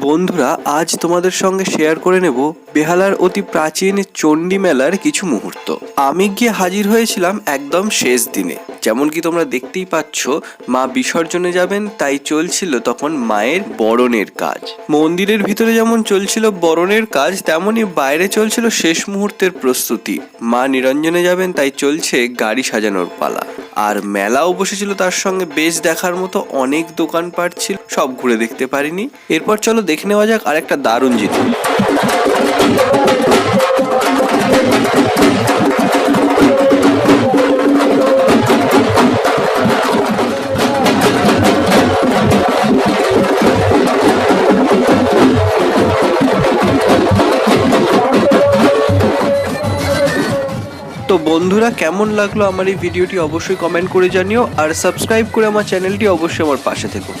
বন্ধুরা, আজ তোমাদের সঙ্গে শেয়ার করে নেব বেহালার অতি প্রাচীন চণ্ডী মেলার কিছু মুহূর্ত। আমি গিয়ে হাজির হয়েছিলাম একদম শেষ দিনে। যেমন কি তোমরা দেখতেই পাচ্ছ, মা বিসর্জনে যাবেন, তাই চলছিল তখন মায়ের বরণের কাজ। মন্দিরের ভিতরে যেমন চলছিল বরণের কাজ তেমনই বাইরে চলছিল শেষ মুহূর্তের প্রস্তুতি। মা নিরঞ্জনে যাবেন, তাই চলছে গাড়ি সাজানোর পালা। আর মেলাও বসেছিল তার সঙ্গে বেশ দেখার মতো অনেক দোকানপাট ছিল, সব ঘুরে দেখতে পারিনি। এরপর চলো দেখে নেওয়া যাক আরেকটা দারুণ জিনিস তো বন্ধুরা, কেমন লাগল আমার এই ভিডিওটি অবশ্যই কমেন্ট করে জানিও, আর সাবস্ক্রাইব করে আমার চ্যানেলটি অবশ্যই আমার পাশে থেকো।